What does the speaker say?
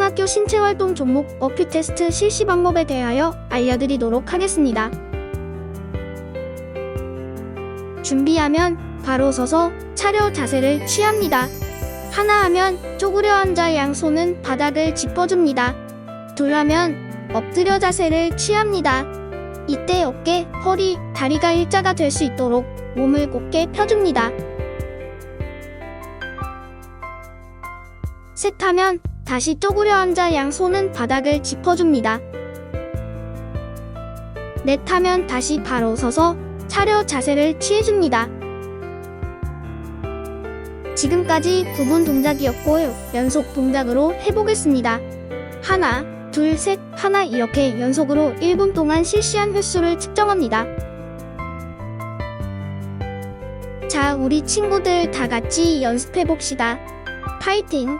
학교 신체활동 종목 어필 테스트 실시 방법에 대하여 알려드리도록 하겠습니다. 준비하면 바로 서서 차려 자세를 취합니다. 하나 하면 쪼그려 앉아 양손은 바닥을 짚어줍니다. 둘 하면 엎드려 자세를 취합니다. 이때 어깨, 허리, 다리가 일자가 될 수 있도록 몸을 곧게 펴줍니다. 셋 하면 다시 쪼그려 앉아 양손은 바닥을 짚어줍니다. 넷 하면 다시 바로 서서 차려 자세를 취해줍니다. 지금까지 부분 동작이었고 연속 동작으로 해보겠습니다. 하나, 둘, 셋, 하나 이렇게 연속으로 1분 동안 실시한 횟수를 측정합니다. 자, 우리 친구들 다 같이 연습해봅시다. 파이팅!